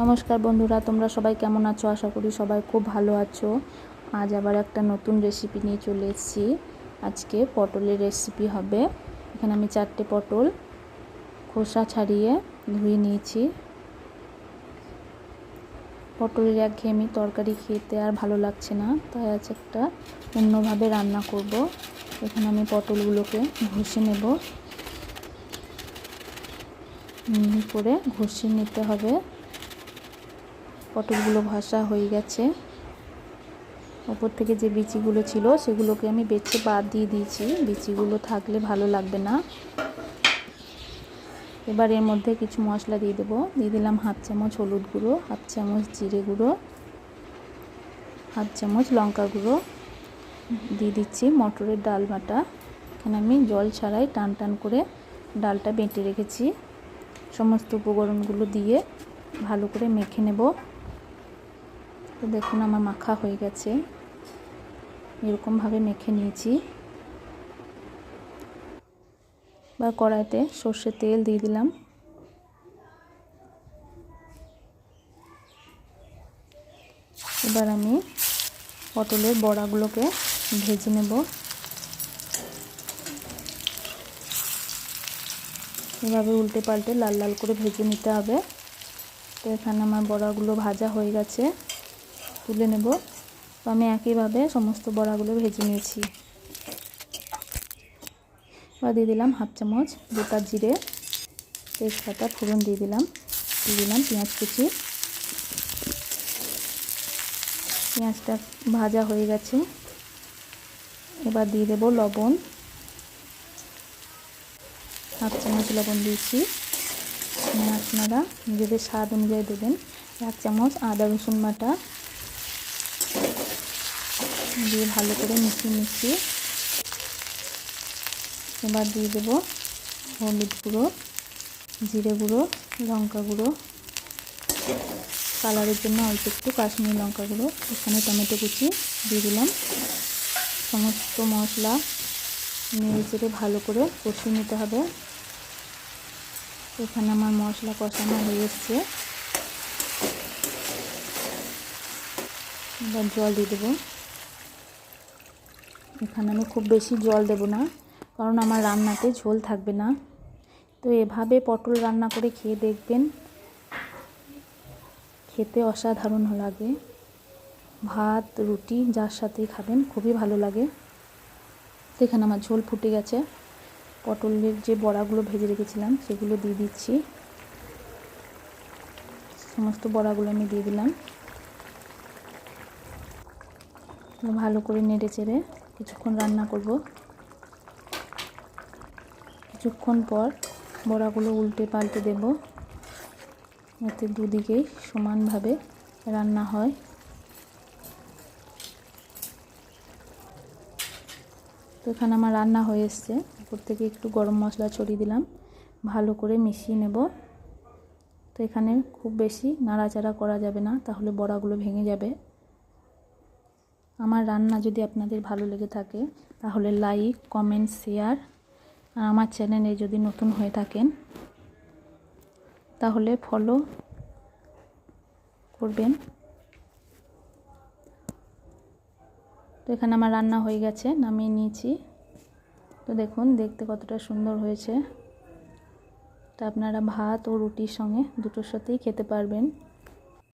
নমস্কার বন্ধুরা, তোমরা সবাই কেমন আছো? আশা করি সবাই খুব ভালো আছো। আজ আবার একটা নতুন রেসিপি নিয়ে চলে এসেছি। আজকে পটলের রেসিপি হবে। এখানে আমি চারটে পটল খোসা ছাড়িয়ে ধুয়ে নিয়েছি। পটলের একঘেয়েমি তরকারি খেতে আর ভালো লাগছে না, তাই আজ একটা অন্যভাবে রান্না করব। এখানে আমি পটলগুলোকে ঘষে নেব। মিহি করে ঘষে নিতে হবে। পটলগুলো ভাসা হয়ে গেছে। ওপর থেকে যে বিচিগুলো ছিল, সেগুলোকে আমি বেছে বাদ দিয়ে দিয়েছি। বিচিগুলো থাকলে ভালো লাগবে না। এবার এর মধ্যে কিছু মশলা দিয়ে দেবো। দিয়ে দিলাম হাফ চামচ হলুদ গুঁড়ো, হাফ চামচ জিরে গুঁড়ো, হাফ চামচ লঙ্কা গুঁড়ো। দিয়ে দিচ্ছি মটরের ডাল বাটা। এখানে আমি জল ছাড়াই টান টান করে ডালটা বেটে রেখেছি। সমস্ত উপকরণগুলো দিয়ে ভালো করে মেখে নেব। তো দেখুন, আমার মাখা হয়ে গেছে। এরকমভাবে মেখে নিয়েছি। বা কড়াইতে সর্ষের তেল দিয়ে দিলাম। এবার আমি পটলের বড়াগুলোকে ভেজে নেব। এভাবে উল্টে পাল্টে লাল লাল করে ভেজে নিতে হবে। তো এখানে আমার বড়াগুলো ভাজা হয়ে গেছে। তুলে নেব। তো আমি একইভাবে সমস্ত বড়াগুলো ভেজে নিয়েছি। এবার দিয়ে দিলাম হাফ চামচ গোটা জিরে, তেজপাতা, ফোড়ন দিয়ে দিলাম দিয়ে দিলাম পেঁয়াজ কুচি। পেঁয়াজটা ভাজা হয়ে গেছে। এবার দিয়ে দেবো লবণ। হাফ চামচ লবণ দিয়েছি। আপনারা নিজেদের স্বাদ অনুযায়ী দেবেন। এক চামচ আদা রসুন বাটা দিয়ে ভালো করে মিশিয়ে মিশিয়ে এবার দিয়ে দেব হলুদ গুঁড়ো, জিরে গুঁড়ো, লঙ্কা গুঁড়ো। কালারের জন্য অল্প একটু কাশ্মীরি লঙ্কা গুঁড়ো, এখানে টমেটো কুচি দিয়ে দিলাম। সমস্ত মশলা নেড়ে ভালো করে কষিয়ে নিতে হবে। এখানে আমার মশলা কষানো হয়ে এসছে। এবার জল দিয়ে দেবো। এখানে আমি খুব বেশি জল দেব না, কারণ আমার রান্নাতে ঝোল থাকবে না। তো এভাবে পটল রান্না করে খেয়ে দেখবেন, খেতে অসাধারণ লাগে। ভাত, রুটি যার সাথেই খাবেন, খুবই ভালো লাগে। তো এখানে আমার ঝোল ফুটে গেছে। পটলের যে বড়াগুলো ভেজে রেখেছিলাম, সেগুলো দিয়ে দিচ্ছি। সমস্ত বড়াগুলো আমি দিয়ে দিলাম। ভালো করে নেড়ে চেড়ে। কিছুক্ষণ রান্না করব। কিছুক্ষণ পর বড়াগুলো উল্টে পাল্টে দেব। যাতে দুদিকেই সমানভাবে রান্না হয়। তো এখানে আমার রান্না হয়ে এসছে। উপর থেকে একটু গরম মশলা ছড়িয়ে দিলাম। ভালো করে মিশিয়ে নেব। তো এখানে খুব বেশি নাড়াচাড়া করা যাবে না, তাহলে বড়াগুলো ভেঙে যাবে। আমার রান্না যদি আপনাদের ভালো লেগে থাকে, তাহলে লাইক কমেন্ট শেয়ার আর আমার চ্যানেলে যদি নতুন হয়ে থাকেন, তাহলে ফলো করবেন। তো এখানে আমার রান্না হয়ে গেছে, নামিয়ে নিয়েছি। তো দেখুন, দেখতে কতটা সুন্দর হয়েছে। তা আপনারা ভাত ও রুটির সঙ্গে দুটোর সাথেই খেতে পারবেন।